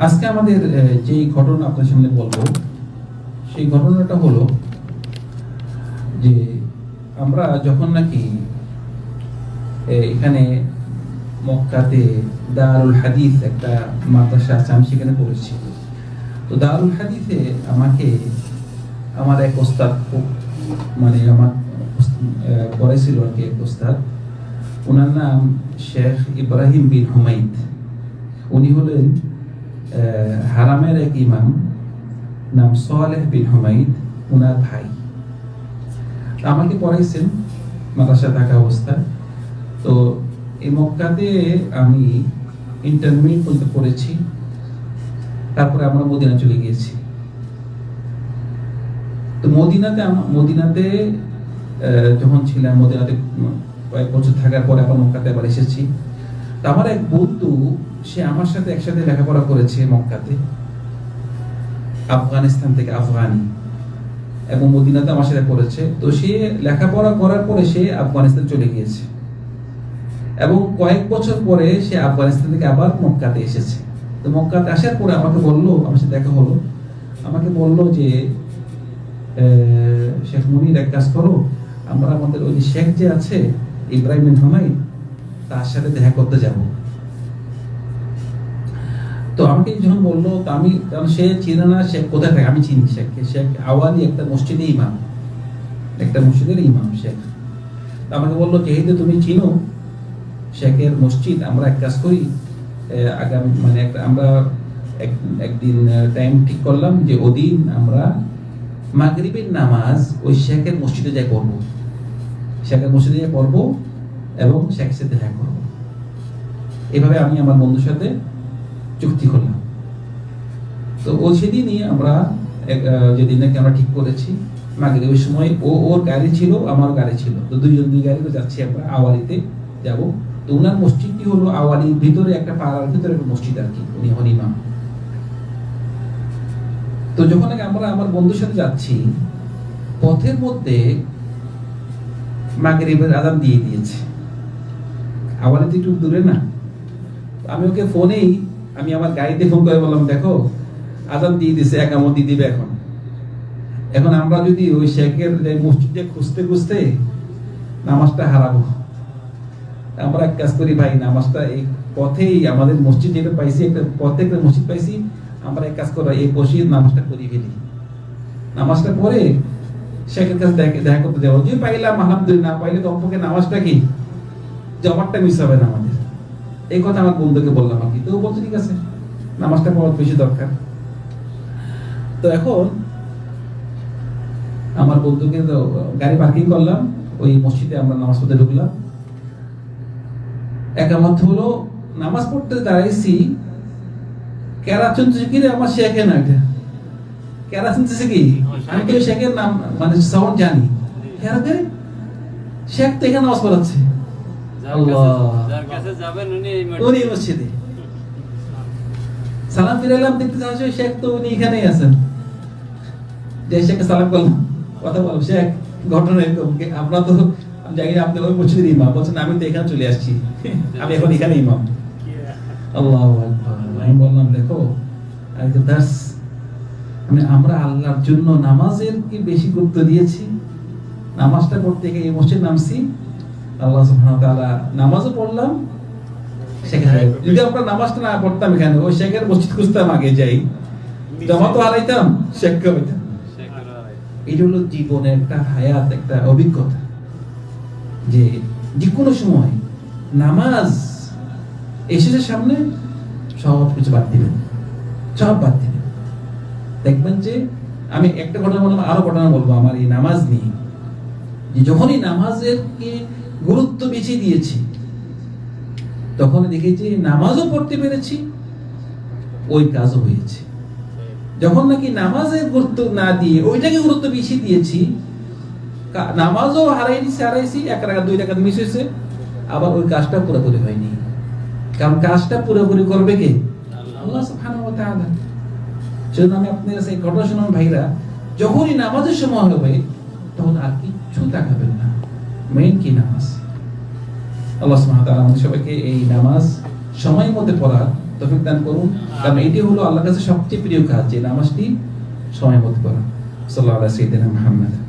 আজকে আমাদের যেই ঘটনা আপনার সামনে বলব, সেই ঘটনাটা হলো যে আমরা যখন নাকি এখানে মক্কাতে দারুল হাদিস একটা মাদ্রাসা আছে, আমি সেখানে পড়েছি। তো দারুল হাদিসে আমাকে, আমার এক ওস্তাদ মানে আমার পড়েছিল আর কি এক ওস্তাদ। ওনার নাম শেখ ইব্রাহিম বিন হুমাইদ উনি হলেন হারামের এক ইমাম, নাম সোয়ালেহ বিন হুমাইদ ওনার ভাই। আমাকে পড়াইছেন মাদ্রাসা থাকা অবস্থায়। তো এই মক্কাতে আমি ইন্টারমিডিয়েট পর্যন্ত পড়েছি। তারপরে আমরা মদিনা চলে গিয়েছি। তো মদিনাতে মদিনাতে যখন ছিলাম, মদিনাতে কয়েক বছর থাকার পরে আবার মক্কাতে আবার এসেছি। আমার এক বন্ধু, সে আমার সাথে একসাথে লেখাপড়া করেছে মক্কাতে। আফগানিস্তান থেকে আফগানি। এবং মদিনাতে আমার সাথে পড়েছে। তো সে লেখাপড়া করার পরে সে আফগানিস্তান চলে গিয়েছে। এবং কয়েক বছর পরে সে আফগানিস্তান থেকে আবার মক্কাতে এসেছে। তো মক্কাতে আসার পরে আমাকে বলল, আমার সাথে দেখা হলো, আমাকে বলল যে শেখ মুনির এক কাজ করো, আমরা আমাদের ওই শেখ যে আছে, ইব্রাহিম হুমায়ুন, তার সাথে দেখা করতে যাব। তো আমাকে যখন বলল আমি, কারণ সে চিনে না শেখ কোথায় থাকে, আমি চিনি শেখকে শেখ আওয়ালি একটা মসজিদে ইমাম, একটা মসজিদের ইমাম শেখ। আমাকে বলল, যেহেতু তুমি চিনো শেখের মসজিদ, আমরা এক কাজ করি আগামী মানে আমরা এক- একদিন টাইম ঠিক করলাম যে ওদিন আমরা মাগরিবের নামাজ ওই শেখের মসজিদে যাই পড়ব। শেখের মসজিদে যাই পড়ব এবং শেখের সাথে দেখা করব। এভাবে আমি আমার বন্ধুর সাথে চুক্তি করলাম। তো ও সেদিনই আমরা যেদিন নাকি আমরা ঠিক করেছি, মাগরিবের সময় ও ওর গাড়ি ছিল আমার গাড়ি ছিল। তো দুইজন দুই গাড়িতে যাচ্ছি আমরা, আওয়ালিতে যাব। তো ওনার মসজিদটি হলো আওয়ালির ভিতরে একটা পাড়ার ভিতরে একটা মসজিদ আর কি, উনি হন ইমাম। তো যখন আমরা আমার বন্ধুর সাথে যাচ্ছি, পথের মধ্যে মাগরিবের আদান দিয়ে দিয়েছে। আওয়ালিতে একটু দূরে না। আমি ওকে ফোনেই, আমি আমার গাড়িতে ফোন করে বললাম, দেখো, আজান দিয়ে দিছে একামত দিয়ে দিবে এখন। এখন আমরা যদি ওই শেখের মসজিদে খুঁজতে খুঁজতে নামাজটা হারাবো। আমরা এক কাজ করি ভাই, নামাজটা এই পথেই আমাদের মসজিদ যেটা পাইছি, একটা পথে একটা মসজিদ পাইছি, আমরা এক কাজ করি, এই বসিয়ে নামাজটা করি ফেলি। নামাজটা পরে শেখের কাছে দেখা করতে যাব। যদি পাইলাম, আলহামদুলিল্লাহ, না পাইলে অপকে নামাজটা কি? জমারটা মিস হবে না আমাদের। এই কথা আমার বন্ধুকে বললাম আর কি। তো বলছে, ঠিক আছে, নামাজটা পড়া বেশি দরকার। তো এখন আমার বন্ধুকে তো গাড়ি পার্কিং করলাম, ওই মসজিদে আমরা নামাজ পড়তে ঢুকলাম। একামত হলো নামাজ পড়তে দাঁড়াইছি কেরা কি রে? আমার শেখে না এটা। কেরা শুনতেছে কি? আমি তো শেখের নাম মানে সাউন্ড জানি। কেরা কে শেখ তো এখানে নামাজ পড়াচ্ছে। উনি মসজিদে। সালাম ফিরাইলাম দেখতে চাচ্ছি শেখ তো উনি এখানেই আছেন। যে শেখকে সালাম করলাম কথা বললাম শেখ ঘটনা এরকম আমরা তো আমি জানি না আপনি ওই মসজিদের ইমাম বলছেন আমি তো এখানে চলে আসছি। আমি এখন এখানে ইমাম। আল্লাহ আমি বললাম দেখো দাস মানে আমরা আল্লাহর জন্য নামাজের কি বেশি গুরুত্ব দিয়েছি? নামাজটা পড়তে গিয়ে এই মসজিদ নামছি আল্লাহ সুবহানাহু তাআলা নামাজও পড়লাম সেখানে যদি আমরা নামাজটা না পড়তাম এখানে ওই শেখের মসজিদ খুঁজতাম আগে যাই। জমা তো হারাইতাম শেখের আয়। এটা হলো জীবনের একটা হায়াত একটা অভিজ্ঞতা। যে যে কোনো সময় নামাজ এসেছে সামনে, সব কিছু বাদ দিবেন। সব বাদ দিবেন। দেখবেন যে আমি একটা ঘটনা বললাম, আরও ঘটনা বলব আমার এই নামাজ নিয়ে। যে যখনই নামাজের কে গুরুত্ব বেশি দিয়েছি, তখন দেখেছি নামাজও পড়তে পেরেছি, ওই কাজও হয়েছে। যখন নাকি নামাজের গুরুত্ব না দিয়ে ওইটাকে গুরুত্ব বেশি দিয়েছি নামাজও হারাই দিছি হারাইছি এক টাকা দুই টাকা মিস হয়েছে আবার ওই কাজটা পুরোপুরি হয়নি। কারণ কাজটা পুরোপুরি করবে কে? আল্লাহ। সুবহানাহু ওয়া তাআলা। সেজন্য আমি আপনাদের এই ঘটনা শুনলাম ভাইরা যখনই নামাজের সময় হবে তখন আর কিচ্ছু তাকাবেন না। মেইন কি নামাজ? আল্লাহ সুবহানাহু ওয়া তাআলা আমাদের সবাইকে এই নামাজ সময় মতো পড়া তৌফিক দান করুন। কারণ এটি হলো আল্লাহর কাছে সবচেয়ে প্রিয় কাজ যে নামাজটি সময় মতো পড়া। সাল্লাল্লাহু আলাইহি সাইয়্যিদিনা মুহাম্মদ।